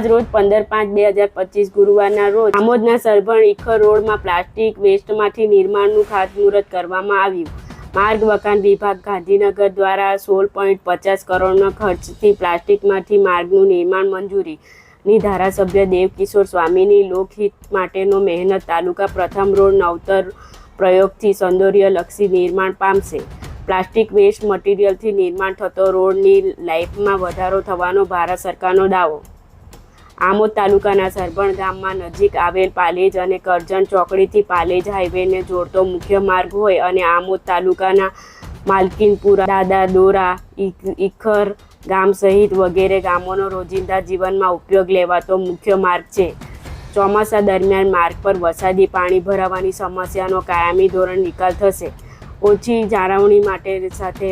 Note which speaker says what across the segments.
Speaker 1: આજ રોજ પંદર પાંચ બે હજાર પચીસ ગુરુવારના રોજ આમોદના સરભણ ઇખર રોડમાં પ્લાસ્ટિક વેસ્ટમાંથી નિર્માણનું ખાતમુહૂર્ત કરવામાં આવ્યું. માર્ગ મકાન વિભાગ ગાંધીનગર દ્વારા સોળ પોઈન્ટ પચાસ કરોડના ખર્ચથી પ્લાસ્ટિકમાંથી માર્ગનું નિર્માણ મંજૂરી. ની ધારાસભ્ય દેવકિશોર સ્વામીની લોકહિત માટેનો મહેનત તાલુકા પ્રથમ રોડ નવતર પ્રયોગથી સૌંદર્યલક્ષી નિર્માણ પામશે. પ્લાસ્ટિક વેસ્ટ મટીરિયલથી નિર્માણ થતો રોડની લાઇફમાં વધારો થવાનો ભારત સરકારનો દાવો. આમોદ તાલુકાના સરભણ ગામમાં નજીક આવેલ પાલેજ અને કરજણ ચોકડીથી પાલેજ હાઈવેને જોડતો મુખ્ય માર્ગ હોય અને આમોદ તાલુકાના માલકીનપુરા, દાદા દોરા ઇખર ગામ સહિત વગેરે ગામોનો રોજિંદા જીવનમાં ઉપયોગ લેવાતો મુખ્ય માર્ગ છે. ચોમાસા દરમિયાન માર્ગ પર વરસાદી પાણી ભરાવાની સમસ્યાનો કાયમી ધોરણ નિકાલ થશે. ઓછી જાળવણી માટે સાથે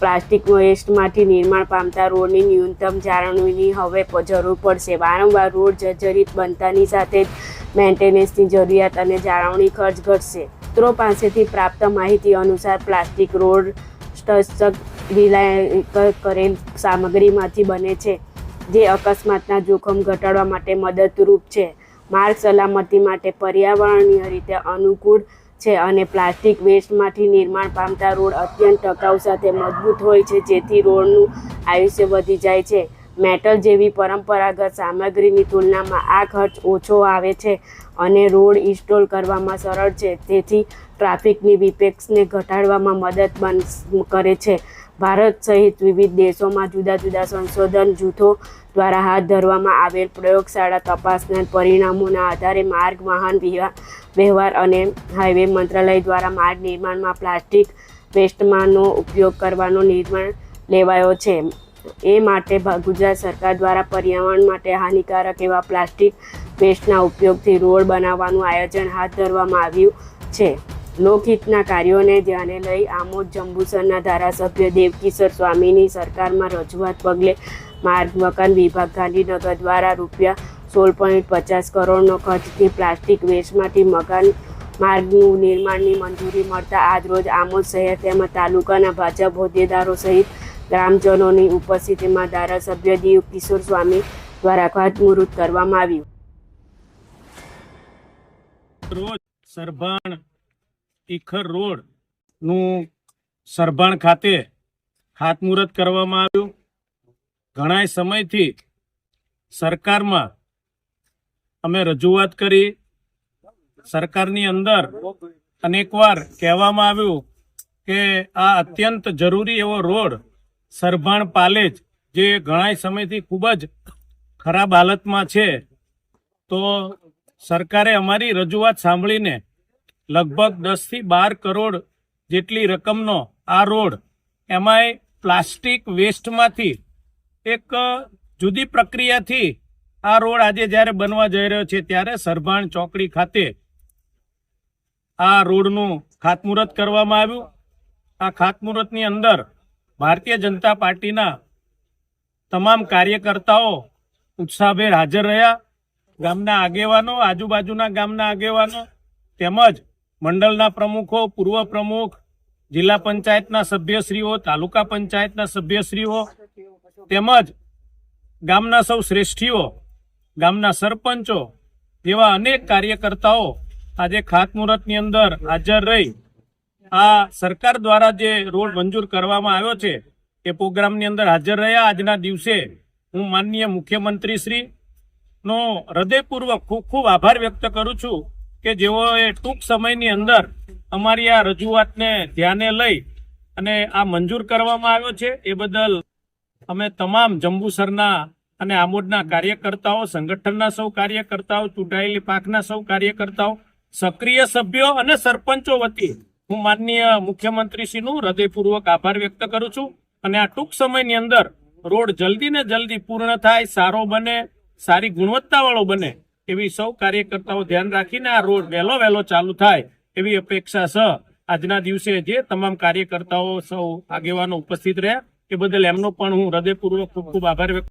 Speaker 1: પ્લાસ્ટિક વેસ્ટમાંથી નિર્માણ પામતા રોડની ન્યૂનતમ જાળવણીની હવે જરૂર પડશે. વારંવાર રોડ જર્જરિત બનતાની સાથે જ મેન્ટેનન્સની જરૂરિયાત અને જાળવણી ખર્ચ ઘટશે. સૂત્રો પાસેથી પ્રાપ્ત માહિતી અનુસાર પ્લાસ્ટિક રોડ સ્ટક રિલાય કરેલ સામગ્રીમાંથી બને છે, જે અકસ્માતના જોખમ ઘટાડવા માટે મદદરૂપ છે. માર્ગ સલામતી માટે પર્યાવરણીય રીતે અનુકૂળ છે અને પ્લાસ્ટિક વેસ્ટમાંથી નિર્માણ પામતા રોડ અત્યંત ટકાઉ સાથે મજબૂત હોય છે, જેથી રોડનું આયુષ્ય વધી જાય છે. મેટલ જેવી પરંપરાગત સામગ્રીની તુલનામાં આ ખર્ચ ઓછો આવે છે અને રોડ ઇન્સ્ટોલ કરવામાં સરળ છે, તેથી ટ્રાફિકની વિપેક્ષને ઘટાડવામાં મદદ બન કરે છે. ભારત સહિત વિવિધ દેશોમાં જુદા જુદા સંશોધન જૂથો દ્વારા હાથ ધરવામાં આવેલ પ્રયોગશાળા તપાસના પરિણામોના આધારે માર્ગ વાહન વિવા- વ્યવહાર અને હાઈવે મંત્રાલય દ્વારા માર્ગ નિર્માણમાં પ્લાસ્ટિક વેસ્ટમાંનો ઉપયોગ કરવાનો નિર્ણય લેવાયો છે. એ માટે ગુજરાત સરકાર દ્વારા પર્યાવરણ માટે હાનિકારક એવા પ્લાસ્ટિક વેસ્ટના ઉપયોગથી રોડ બનાવવાનું આયોજન હાથ ધરવામાં આવ્યું છે. લોકહિતના કાર્યોને ધ્યાને લઈ આમોદ જંબુસરના ધારાસભ્ય દેવકિશોર સ્વામીની સરકારમાં રજૂઆત પગલે માર્ગ મકાન વિભાગ ગાંધીનગર દ્વારા રૂપિયા સોળ પોઈન્ટ પચાસ કરોડનો ખર્ચથી પ્લાસ્ટિક વેસ્ટમાંથી મકાન માર્ગનું નિર્માણની મંજૂરી મળતા આજરોજ આમોદ શહેર તેમજ તાલુકાના ભાજપ હોદ્દેદારો સહિત ગ્રામજનોની ઉપસ્થિતિમાં ધારાસભ્ય દીવ કિશોર સ્વામી દ્વારા ખાતમુહૂર્ત કરવામાં આવ્યું.
Speaker 2: સરભાણ ઈખર રોડનું ખાતે ખાતમુહૂર્ત કરવામાં આવ્યું. ઘણા સમયથી સરકારમાં અમે રજૂઆત કરી. સરકારની અંદર અનેકવાર કહેવામાં આવ્યું કે આ અત્યંત જરૂરી એવો રોડ સરભાણ પાલેજ, જે ઘણા સમયથી ખૂબ જ ખરાબ હાલતમાં છે. તો સરકારે અમારી રજૂઆત સાંભળીને લગભગ દસથી બાર કરોડ જેટલી રકમનો આ રોડ, એમાંય પ્લાસ્ટિક વેસ્ટમાંથી એક જુદી પ્રક્રિયાથી આ રોડ આજે જ્યારે બનવા જઈ રહ્યો છે ત્યારે સરભાણ ચોકડી ખાતે આ રોડનું ખાતમુહૂર્ત કરવામાં આવ્યું. આ ખાતમુહૂર્તની અંદર ભારતીય જનતા પાર્ટીના તમામ કાર્યકર્તાઓ ઉત્સાહભેર હાજર રહ્યા. ગામના આગેવાનો, આજુબાજુના ગામના આગેવાનો તેમજ મંડળના પ્રમુખો, પૂર્વ પ્રમુખ, જિલ્લા પંચાયતના સભ્યશ્રીઓ, તાલુકા પંચાયતના સભ્યશ્રીઓ તેમજ ગામના સૌ શ્રેષ્ઠીઓ ગામના સરપંચો જેવા અનેક કાર્યકર્તાઓ આજે ખાતમુહૂર્તની અંદર હાજર રહી. આ સરકાર દ્વારા જે રોડ મંજૂર કરવામાં આવ્યો છે, એ પ્રોગ્રામની અંદર હાજર રહ્યા. આજના દિવસે હું માનનીય મુખ્યમંત્રી શ્રી નો હૃદયપૂર્વક ખૂબ ખૂબ આભાર વ્યક્ત કરું છું કે જેઓએ ટૂંક સમયની અંદર અમારી આ રજૂઆતને ધ્યાને લઈ અને આ મંજૂર કરવામાં આવ્યો છે. એ બદલ અમે તમામ જંબુસરના અને આમોદના કાર્યકર્તાઓ, સંગઠનના સૌ કાર્યકર્તાઓ, ચૂંટાયેલી પાકના સૌ કાર્યકર્તાઓ, સક્રિય સભ્યો અને સરપંચો વતી હું માનનીય મુખ્યમંત્રીશ્રીનું હૃદયપૂર્વક આભાર વ્યક્ત કરું છું અને આ ટૂંક સમયની અંદર રોડ જલ્દી ને જલ્દી પૂર્ણ થાય, સારો બને, સારી ગુણવત્તાવાળો બને એવી સૌ કાર્યકર્તાઓ ધ્યાન રાખીને આ રોડ વહેલો વહેલો ચાલુ થાય એવી અપેક્ષા સહ આજના દિવસે જે તમામ કાર્યકર્તાઓ સૌ આગેવાનો ઉપસ્થિત રહ્યા એ બદલ એમનો પણ હું હૃદયપૂર્વક ખૂબ ખૂબ આભાર વ્યક્ત